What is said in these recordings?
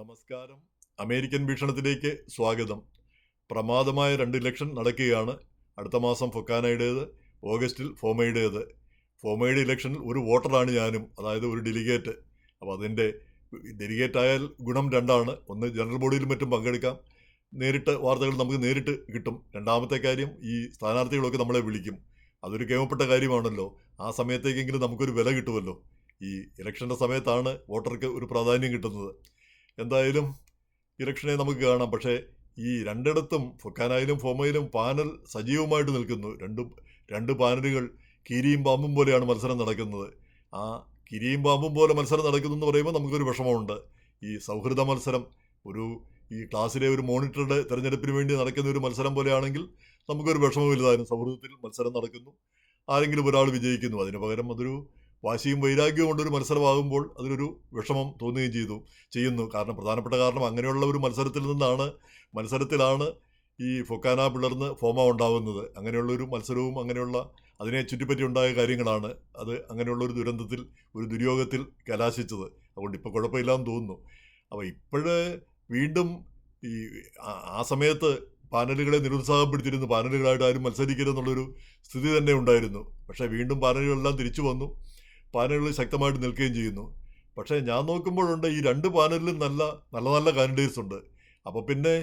നമസ്കാരം. അമേരിക്കൻ വീക്ഷണത്തിലേക്ക് സ്വാഗതം. പ്രമാദമായ രണ്ട് ഇലക്ഷൻ നടക്കുകയാണ്. അടുത്ത മാസം ഫൊക്കാനയുടേത് ഓഗസ്റ്റിൽ ഫോമയുടേത്. ഫോമയുടെ ഇലക്ഷനിൽ ഒരു വോട്ടറാണ് ഞാനും അതായത് ഒരു ഡെലിഗേറ്റ് അപ്പോൾ അതിന്റെ ഡെലിഗേറ്റ് ആയാൽ ഗുണം രണ്ടാണ്. ഒന്ന് ജനറൽ ബോഡിയിലും മറ്റും പങ്കെടുക്കാം. നേരിട്ട് വാർത്തകൾ നമുക്ക് നേരിട്ട് കിട്ടും. രണ്ടാമത്തെ കാര്യം ഈ സ്ഥാനാർത്ഥികളൊക്കെ നമ്മളെ വിളിക്കും. അതൊരു കേമപ്പെട്ട കാര്യമാണല്ലോ. ആ സമയത്തേക്കെങ്കിലും നമുക്കൊരു വില കിട്ടുമല്ലോ. ഈ ഇലക്ഷന്റെ സമയത്താണ് വോട്ടർക്ക് ഒരു പ്രാധാന്യം കിട്ടുന്നത്. എന്തായാലും ഇലക്ഷനെ നമുക്ക് കാണാം. പക്ഷേ ഈ രണ്ടിടത്തും ഫുക്കാനായാലും ഫോമയിലും പാനൽ സജീവമായിട്ട് നിൽക്കുന്നു. രണ്ടും രണ്ട് പാനലുകൾ കീരിയും പാമ്പും പോലെയാണ് മത്സരം നടക്കുന്നത്. ആ കിരിയും പാമ്പും പോലെ മത്സരം നടക്കുന്നു എന്ന് പറയുമ്പോൾ നമുക്കൊരു വിഷമമുണ്ട്. ഈ സൗഹൃദ മത്സരം ഒരു ഈ ക്ലാസ്സിലെ ഒരു മോണിറ്ററുടെ തിരഞ്ഞെടുപ്പിന് വേണ്ടി നടക്കുന്ന ഒരു മത്സരം പോലെയാണെങ്കിൽ നമുക്കൊരു വിഷമമില്ലായിരുന്നു സൗഹൃദത്തിൽ മത്സരം നടക്കുന്നു. ആരെങ്കിലും ഒരാൾ വിജയിക്കുന്നു. അതിന് പകരം അതൊരു വാശിയും വൈരാഗ്യവും കൊണ്ടൊരു മത്സരമാകുമ്പോൾ അതിനൊരു വിഷമം തോന്നുകയും ചെയ്തു ചെയ്യുന്നു. കാരണം പ്രധാനപ്പെട്ട കാരണം അങ്ങനെയുള്ള ഒരു മത്സരത്തിൽ നിന്നാണ് മത്സരത്തിലാണ് ഈ ഫൊക്കാന പിള്ളർന്ന് ഫോമ ഉണ്ടാകുന്നത്. അങ്ങനെയുള്ളൊരു മത്സരവും അങ്ങനെയുള്ള അതിനെ ചുറ്റിപ്പറ്റി ഉണ്ടായ കാര്യങ്ങളാണ് അത് അങ്ങനെയുള്ള ഒരു ദുരന്തത്തിൽ ഒരു ദുര്യോഗത്തിൽ കലാശിച്ചത്. അതുകൊണ്ട് ഇപ്പോൾ കുഴപ്പമില്ലാന്ന് തോന്നുന്നു. അപ്പോൾ ഇപ്പോഴ് വീണ്ടും ഈ ആ സമയത്ത് പാനലുകളെ നിരുത്സാഹപ്പെടുത്തിയിരുന്നു. പാനലുകളായിട്ട് ആരും മത്സരിക്കരുതെന്നുള്ളൊരു സ്ഥിതി തന്നെ ഉണ്ടായിരുന്നു. പക്ഷേ വീണ്ടും പാനലുകളെല്ലാം തിരിച്ചു വന്നു. പാനലുകൾ ശക്തമായിട്ട് നിൽക്കുകയും ചെയ്യുന്നു. പക്ഷേ ഞാൻ നോക്കുമ്പോഴുണ്ട് ഈ രണ്ട് പാനലിലും നല്ല നല്ല നല്ല കാൻഡിഡേറ്റ്സ് ഉണ്ട്. അപ്പോൾ പിന്നെ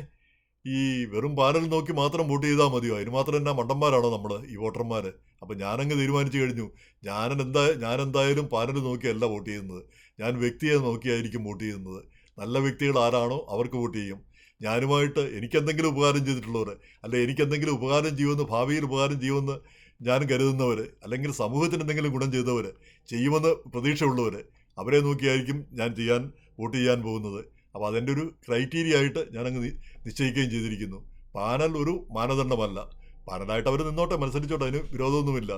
ഈ വെറും പാനൽ നോക്കി മാത്രം വോട്ട് ചെയ്താൽ മതിയോ? അതിന് മാത്രം എന്നാ മണ്ടന്മാരാണോ നമ്മൾ ഈ വോട്ടർമാർ അപ്പോൾ ഞാനങ്ങ് തീരുമാനിച്ചു കഴിഞ്ഞു. ഞാൻ എന്താ ഞാൻ എന്തായാലും പാനൽ നോക്കിയല്ല വോട്ട് ചെയ്യുന്നത്. ഞാൻ വ്യക്തിയെ നോക്കിയായിരിക്കും വോട്ട് ചെയ്യുന്നത്. നല്ല വ്യക്തികൾ ആരാണോ അവർക്ക് വോട്ട് ചെയ്യും. ഞാനുമായിട്ട് എനിക്കെന്തെങ്കിലും ഉപകാരം ചെയ്തിട്ടുള്ളവർ അല്ലെ എനിക്കെന്തെങ്കിലും ഉപകാരം ചെയ്യുമെന്ന് ഭാവിയിൽ ഉപകാരം ചെയ്യുമെന്ന് ഞാൻ കരുതുന്നവർ അല്ലെങ്കിൽ സമൂഹത്തിന് എന്തെങ്കിലും ഗുണം ചെയ്തവർ ചെയ്യുമെന്ന് പ്രതീക്ഷയുള്ളവർ അവരെ നോക്കിയായിരിക്കും ഞാൻ ചെയ്യാൻ വോട്ട് ചെയ്യാൻ പോകുന്നത്. അപ്പോൾ അതിന്റെ ഒരു ക്രൈറ്റീരിയ ആയിട്ട് ഞാനങ്ങ് നിശ്ചയിക്കുകയും ചെയ്തിരിക്കുന്നു. പാനൽ ഒരു മാനദണ്ഡമല്ല. പാനലായിട്ട് അവർ നിന്നോട്ടെ മത്സരിച്ചോട്ടെ അതിന് വിരോധമൊന്നുമില്ല.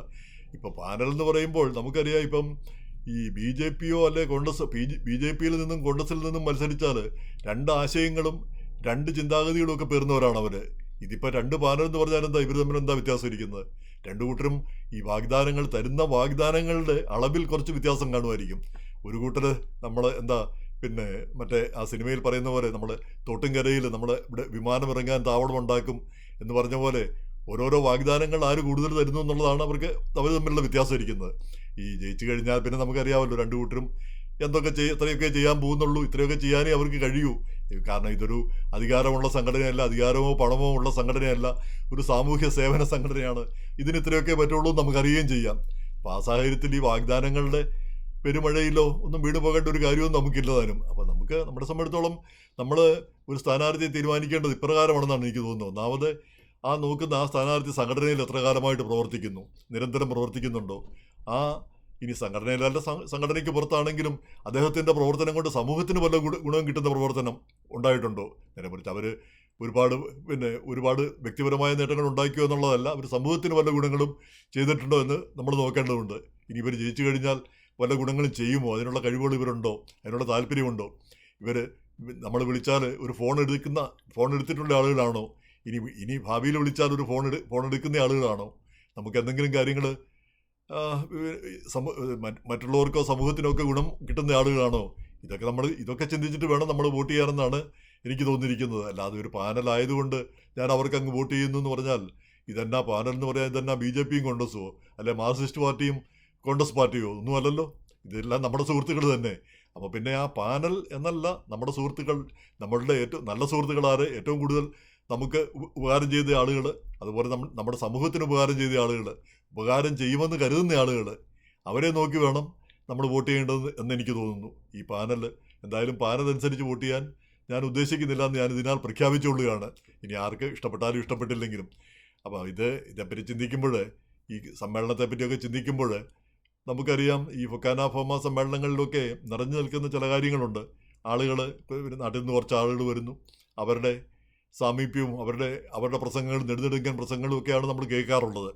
ഇപ്പോൾ പാനൽ എന്ന് പറയുമ്പോൾ നമുക്കറിയാം ഇപ്പം ഈ ബി ജെ പിയോ അല്ലെ കോൺഗ്രസ് ബി ജെ പിയിൽ നിന്നും കോൺഗ്രസിൽ നിന്നും മത്സരിച്ചാൽ രണ്ട് ആശയങ്ങളും രണ്ട് ചിന്താഗതികളും ഒക്കെ പേർന്നവരാണ് അവർ ഇതിപ്പോൾ രണ്ട് പാനൽ എന്ന് പറഞ്ഞാൽ എന്താ? ഇവർ തമ്മിൽ എന്താ വ്യത്യാസം ഇരിക്കുന്നത്? രണ്ടു കൂട്ടരും ഈ വാഗ്ദാനങ്ങൾ തരുന്ന വാഗ്ദാനങ്ങളുടെ അളവിൽ കുറച്ച് വ്യത്യാസം കാണുമായിരിക്കും. ഒരു കൂട്ടർ നമ്മൾ എന്താ പിന്നെ മറ്റേ ആ സിനിമയിൽ പറയുന്ന പോലെ നമ്മൾ തോട്ടുംകരയിൽ നമ്മൾ ഇവിടെ വിമാനം ഇറങ്ങാൻ താവളം ഉണ്ടാക്കും എന്ന് പറഞ്ഞ പോലെ ഓരോരോ വാഗ്ദാനങ്ങൾ ആര് കൂടുതൽ തരുന്നു എന്നുള്ളതാണ് അവർക്ക് അവർ തമ്മിലുള്ള വ്യത്യാസം ഇരിക്കുന്നത്. ഈ ജയിച്ചു കഴിഞ്ഞാൽ പിന്നെ നമുക്കറിയാമല്ലോ രണ്ടു കൂട്ടരും എന്തൊക്കെ ചെയ്യ ഇത്രയൊക്കെ ചെയ്യാൻ പോകുന്നുള്ളൂ ഇത്രയൊക്കെ ചെയ്യാനേ അവർക്ക് കഴിയൂ കാരണം ഇതൊരു അധികാരമുള്ള സംഘടനയല്ല അധികാരമോ പണമോ ഉള്ള സംഘടനയല്ല ഒരു സാമൂഹ്യ സേവന സംഘടനയാണ്. ഇതിന് ഇത്രയൊക്കെ പറ്റുള്ളൂ നമുക്കറിയുകയും ചെയ്യാം. അപ്പോൾ ആ സാഹചര്യത്തിൽ ഈ വാഗ്ദാനങ്ങളുടെ പെരുമഴയിലോ ഒന്നും വീണ് പോകേണ്ട ഒരു കാര്യവും നമുക്കില്ല താനും. അപ്പോൾ നമുക്ക് നമ്മുടെ സംബന്ധിച്ചോളം നമ്മൾ ഒരു സ്ഥാനാർത്ഥിയെ തീരുമാനിക്കേണ്ടത് ഇപ്രകാരമാണെന്നാണ് എനിക്ക് തോന്നുന്നത്. ഒന്നാമത് ആ നോക്കുന്ന ആ സ്ഥാനാർത്ഥി സംഘടനയിൽ എത്ര കാലമായിട്ട് പ്രവർത്തിക്കുന്നു? നിരന്തരം പ്രവർത്തിക്കുന്നുണ്ടോ? ആ ഇനി സംഘടനയിലല്ല സം- സംഘടനയ്ക്ക് പുറത്താണെങ്കിലും അദ്ദേഹത്തിന്റെ പ്രവർത്തനം കൊണ്ട് സമൂഹത്തിന് വല്ല ഗുണം കിട്ടുന്ന പ്രവർത്തനം ഉണ്ടായിട്ടുണ്ടോ? നേരെ മറിച്ച് അവർ ഒരുപാട് പിന്നെ ഒരുപാട് വ്യക്തിപരമായ നേട്ടങ്ങൾ ഉണ്ടാക്കിയോ എന്നുള്ളതല്ല അവർ സമൂഹത്തിന് വല്ല ഗുണങ്ങളും ചെയ്തിട്ടുണ്ടോ എന്ന് നമ്മൾ നോക്കേണ്ടതുണ്ട്. ഇനി ഇവർ ജയിച്ചു കഴിഞ്ഞാൽ വല്ല ഗുണങ്ങളും ചെയ്യുമോ? അതിനുള്ള കഴിവുകൾ ഇവരുണ്ടോ? അതിനുള്ള താല്പര്യമുണ്ടോ? ഇവർ നമ്മൾ വിളിച്ചാൽ ഒരു ഫോൺ എടുക്കുന്ന ഫോൺ എടുത്തിട്ടുള്ള ആളുകളാണോ? ഇനി ഇനി ഭാവിയിൽ വിളിച്ചാൽ ഒരു ഫോൺ എടു ഫോൺ എടുക്കുന്ന ആളുകളാണോ? നമുക്ക് എന്തെങ്കിലും കാര്യങ്ങൾ മറ്റുള്ളവർക്കോ സമൂഹത്തിനോ ഒക്കെ ഗുണം കിട്ടുന്ന ആളുകളാണോ? ഇതൊക്കെ നമ്മൾ ഇതൊക്കെ ചിന്തിച്ചിട്ട് വേണം നമ്മൾ വോട്ട് ചെയ്യാനെന്നാണ് എനിക്ക് തോന്നിയിരിക്കുന്നത്. അല്ലാതെ ഒരു പാനലായതുകൊണ്ട് ഞാൻ അവർക്ക് അങ്ങ് വോട്ട് ചെയ്യുന്നു എന്ന് പറഞ്ഞാൽ ഇതെന്നാ പാനൽ എന്ന് പറയാൻ ഇതെന്നാ ബി ജെ പിയും കോൺഗ്രസ്സോ അല്ലെ മാർക്സിസ്റ്റ് പാർട്ടിയും കോൺഗ്രസ് പാർട്ടിയോ? ഒന്നും അല്ലല്ലോ ഇതെല്ലാം നമ്മുടെ സുഹൃത്തുക്കൾ തന്നെ. അപ്പോൾ പിന്നെ ആ പാനൽ എന്നല്ല നമ്മുടെ സുഹൃത്തുക്കൾ നമ്മളുടെ ഏറ്റവും നല്ല സുഹൃത്തുക്കളാര് ഏറ്റവും കൂടുതൽ നമുക്ക് ഉപകാരം ചെയ്ത ആളുകൾ അതുപോലെ നമ്മുടെ സമൂഹത്തിന് ഉപകാരം ചെയ്ത ആളുകൾ ഉപകാരം ചെയ്യുമെന്ന് കരുതുന്ന ആളുകൾ അവരെ നോക്കി വേണം നമ്മൾ വോട്ട് ചെയ്യേണ്ടത് എന്ന് എനിക്ക് തോന്നുന്നു. ഈ പാനൽ എന്തായാലും പാനൽ അനുസരിച്ച് വോട്ട് ചെയ്യാൻ ഞാൻ ഉദ്ദേശിക്കുന്നില്ല എന്ന് ഞാൻ ഇതിനാൽ പ്രഖ്യാപിച്ചുകൊള്ളുകയാണ്. ഇനി ആർക്ക് ഇഷ്ടപ്പെട്ടാലും ഇഷ്ടപ്പെട്ടില്ലെങ്കിലും. അപ്പോൾ ഇത് ഇതേപ്പറ്റി ചിന്തിക്കുമ്പോൾ ഈ സമ്മേളനത്തെ പറ്റിയൊക്കെ ചിന്തിക്കുമ്പോൾ നമുക്കറിയാം ഈ ഫൊക്കാന ഫോമ സമ്മേളനങ്ങളിലൊക്കെ നിറഞ്ഞു നിൽക്കുന്ന ചില കാര്യങ്ങളുണ്ട്. ആളുകൾ നാട്ടിൽ നിന്ന് കുറച്ച് ആളുകൾ വരുന്നു. അവരുടെ സാമീപ്യവും അവരുടെ അവരുടെ പ്രസംഗങ്ങൾ നെടുനെടുക്കൻ പ്രസംഗങ്ങളും ഒക്കെയാണ് നമ്മൾ കേൾക്കാറുള്ളത്.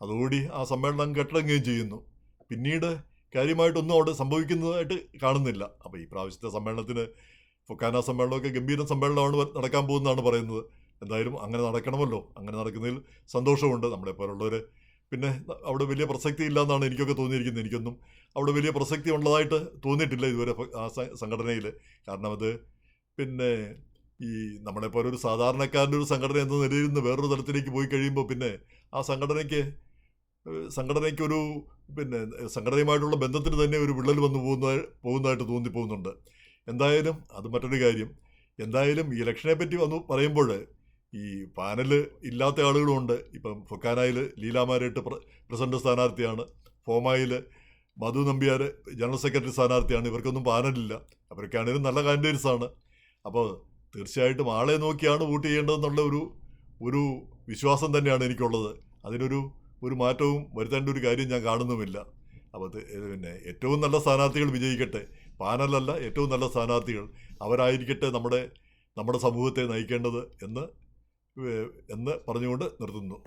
അതുകൂടി ആ സമ്മേളനം കെട്ടടങ്ങുകയും ചെയ്യുന്നു. പിന്നീട് കാര്യമായിട്ടൊന്നും അവിടെ സംഭവിക്കുന്നതായിട്ട് കാണുന്നില്ല. അപ്പോൾ ഈ പ്രാവശ്യത്തെ സമ്മേളനത്തിന് ഫൊക്കാന സമ്മേളനമൊക്കെ ഗംഭീര സമ്മേളനമാണ് നടക്കാൻ പോകുന്നതാണ് പറയുന്നത്. എന്തായാലും അങ്ങനെ നടക്കണമല്ലോ. അങ്ങനെ നടക്കുന്നതിൽ സന്തോഷമുണ്ട് നമ്മളെപ്പോലുള്ളവർ പിന്നെ അവിടെ വലിയ പ്രസക്തി ഇല്ല എന്നാണ് എനിക്കൊക്കെ തോന്നിയിരിക്കുന്നത്. എനിക്കൊന്നും അവിടെ വലിയ പ്രസക്തി ഉള്ളതായിട്ട് തോന്നിയിട്ടില്ല ഇതുവരെ ആ സംഘടനയിൽ. കാരണം അത് പിന്നെ ഈ നമ്മളെ പോലെ ഒരു സാധാരണക്കാരന്റെ ഒരു സംഘടന എന്ന നിലയിൽ നിന്ന് വേറൊരു തലത്തിലേക്ക് പോയി കഴിയുമ്പോൾ പിന്നെ ആ സംഘടനയ്ക്ക് സംഘടനയ്ക്കൊരു പിന്നെ സംഘടനയുമായിട്ടുള്ള ബന്ധത്തിൽ തന്നെ ഒരു വിള്ളൽ വന്നു പോകുന്ന പോകുന്നതായിട്ട് തോന്നിപ്പോകുന്നുണ്ട്. എന്തായാലും അത് മറ്റൊരു കാര്യം. എന്തായാലും ഈ ഇലക്ഷനെ പറ്റി വന്നു പറയുമ്പോൾ ഈ പാനൽ ഇല്ലാത്ത ആളുകളുമുണ്ട് ഇപ്പം ഫൊക്കാനായിൽ ലീലാമാരായിട്ട് പ്ര പ്രസിഡന്റ് സ്ഥാനാർത്ഥിയാണ്. ഫോമായിൽ മധു നമ്പ്യാർ ജനറൽ സെക്രട്ടറി സ്ഥാനാർത്ഥിയാണ്. ഇവർക്കൊന്നും പാനലില്ല. അവരൊക്കെയാണെങ്കിലും നല്ല കാൻഡിഡേറ്റ്സ് ആണ്. അപ്പോൾ തീർച്ചയായിട്ടും ആളെ നോക്കിയാണ് വോട്ട് ചെയ്യേണ്ടതെന്നുള്ള ഒരു ഒരു വിശ്വാസം തന്നെയാണ് എനിക്കുള്ളത്. അതിനൊരു ഒരു മാറ്റവും വരുത്തേണ്ട ഒരു കാര്യം ഞാൻ കാണുന്നുമില്ല. അപ്പോൾ പിന്നെ ഏറ്റവും നല്ല സ്ഥാനാർത്ഥികൾ വിജയിക്കട്ടെ. പാനലല്ല ഏറ്റവും നല്ല സ്ഥാനാർത്ഥികൾ അവരായിരിക്കട്ടെ നമ്മുടെ നമ്മുടെ സമൂഹത്തെ നയിക്കേണ്ടത് എന്ന് എന്ന് പറഞ്ഞുകൊണ്ട് നിർത്തുന്നു.